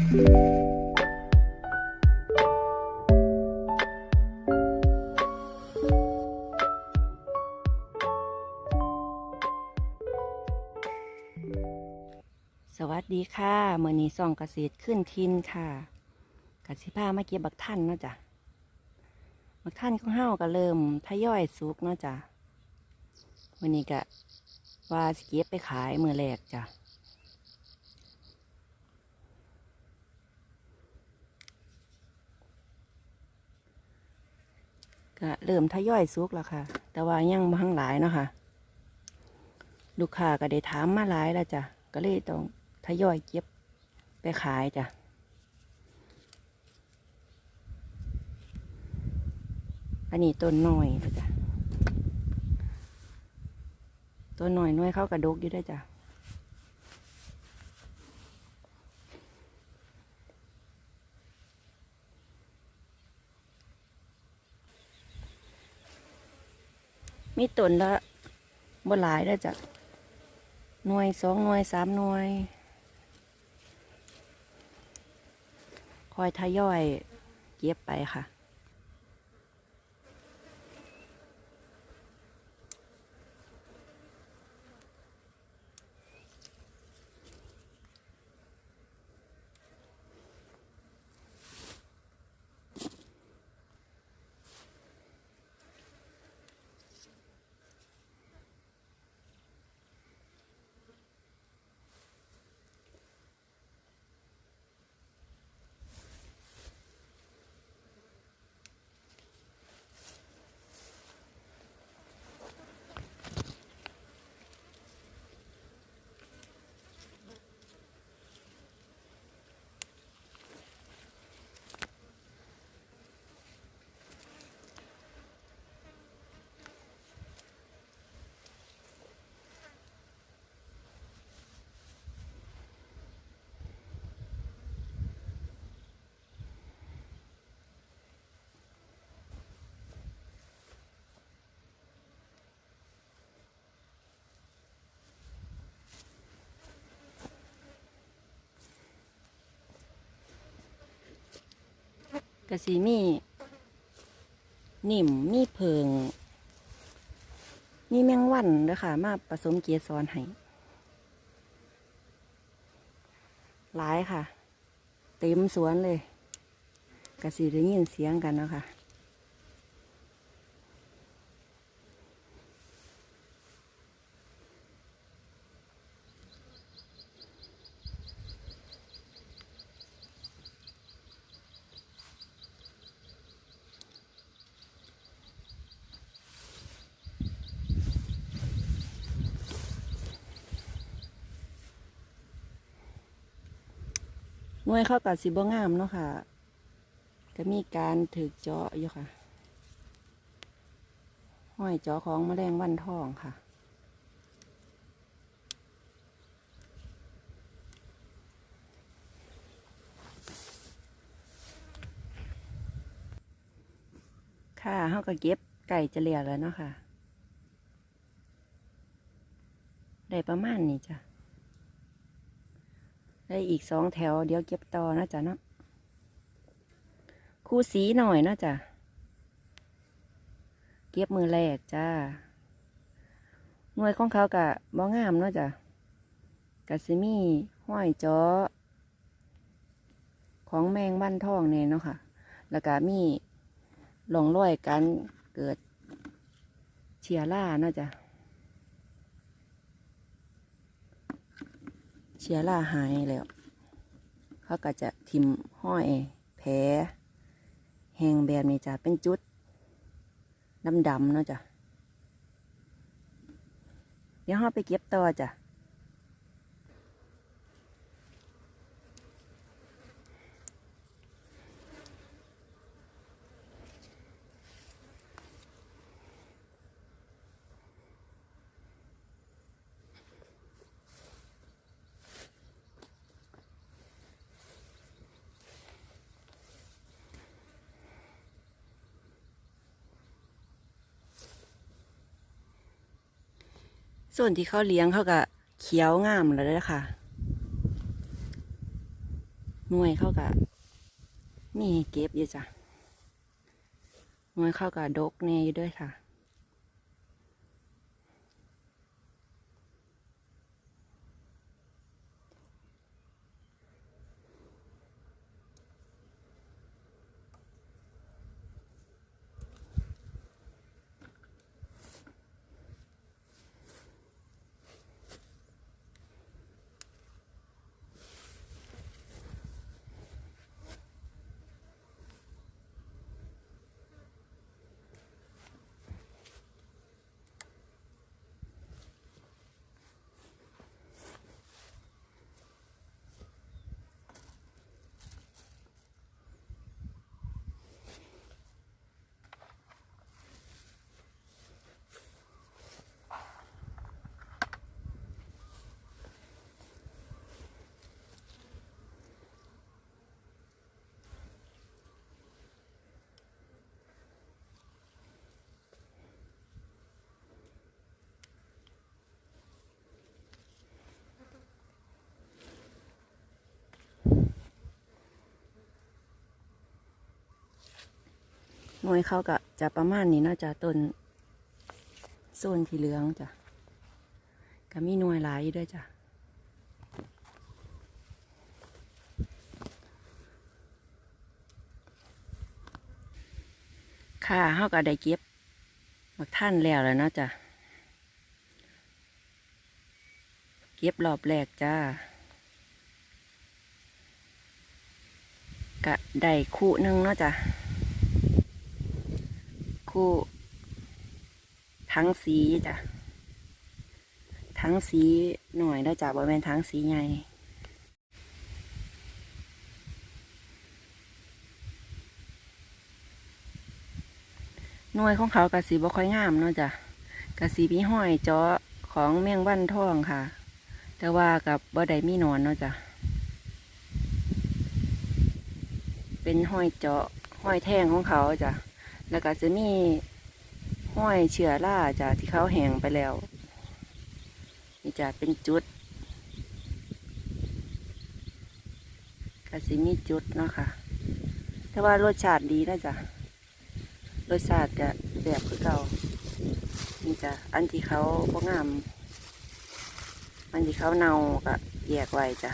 สวัสดีค่ะเมื่อนี้ส่องเกษตรขึ้นทินค่ะกสิพามาเก็บบักท่านเนาะจ้ะบักท่านของเฮาก็เริ่มทยอยสุกเนาะจ้ะมื่อนี้ก็ว่าสเก็บไปขายมือแรกจ้ะ ก็เริ่มทยอยสุกแล้วค่ะ แต่ว่ายังบ่ทังหลายเนาะค่ะ ลูกค้าก็ได้ถามมาหลายแล้วจ้ะ ก็เลยต้องทยอยเก็บไปขายจ้ะอันนี้ต้นหน่อยจ้ะ ต้นหน่อยน้อยเข้ากระดกอยู่ได้จ้ะ มีต้นละบ่หลายแล้วจ้ะหน่วยสองหน่วยสามหน่วย คอยทยอยเก็บไปค่ะ กะสีมีนิ่มมีเพิงนี่แมงวันเด้อค่ะ มาผสมเกสรให้หลายค่ะ เต็มสวนเลยกะสีได้ยินเสียงกันเนาะค่ะ น่วยเข้ากับสีบ่งามเนาะค่ะ ก็มีการถือเจาะอยู่ค่ะ ห้อยเจาะของแมลงวันทองค่ะค่ะเขาก็เก็บไก่จะเลียแล้วเนาะค่ะ ได้ประมาณนี้จ้ะ ได้อีกสองแถว เดี๋ยวเก็บต่อนะจ๊ะเนาะคู่สีหน่อยนะจ๊ะเก็บมือแรกจ้าหน่วยของเขากะบ้องามเนาะจ้ะกะสิมี่ห้อยจ้อของแมงบ้านทองเนี่ยเนาะค่ะ แล้วก็มีหลงร้อยการเกิดเชียร่าเนาะจ้ะ เชื้อราหายแล้ว เขาก็จะทิมห้อยแผลแหงแบบนี้จ้ะเป็นจุดดำๆเนาะจ้ะเดี๋ยวเราไปเก็บต่อจ้ะ ส่วนที่เขาเลี้ยงเขาก็เขียวงามแล้วด้วยค่ะหน่วยเขาก็มีเก็บอยู่จ้ะหน่วยเขาก็ดกแน่อยู่ด้วยค่ะ หน่วยเขาก็จะประมาณนี้เนาะจ้ะต้นโซนที่เหลืองจ้ะก็มีหน่วยหลายด้วยจ้ะค่ะเขาก็ได้เก็บบักท่านแล้วแล้วเนาะจ้ะเก็บรอบแรกจ้าก็ได้คู่หนึงเนาะจ้ะ ทั้งสีจ้ะทั้งสีหน่อยได้จ้ะบ่แม่นทั้งสีใหญ่หน่วยของเขากะสีบ่ค่อยงามเนาะจ้ะกะสีมีห้อยเจาะของแมงวันทองค่ะ แต่ว่ากับบ่ได้มีนอนเนาะจ้ะเป็นห้อยเจาะห้อยแท่งของเขาจ้ะ แล้วก็จะมีห้อยเชื้อราจ้ะที่เขาแห้งไปแล้ว นี่จะเป็นจุดก็สิมีจุดเนาะค่ะ แต่ว่ารสชาติดีนะจ๊ะรสชาติก็แบบคือเก่านี่จ้ะอันที่เขาพงาม อันที่เขาเน่าก็แยกไว้จ้ะ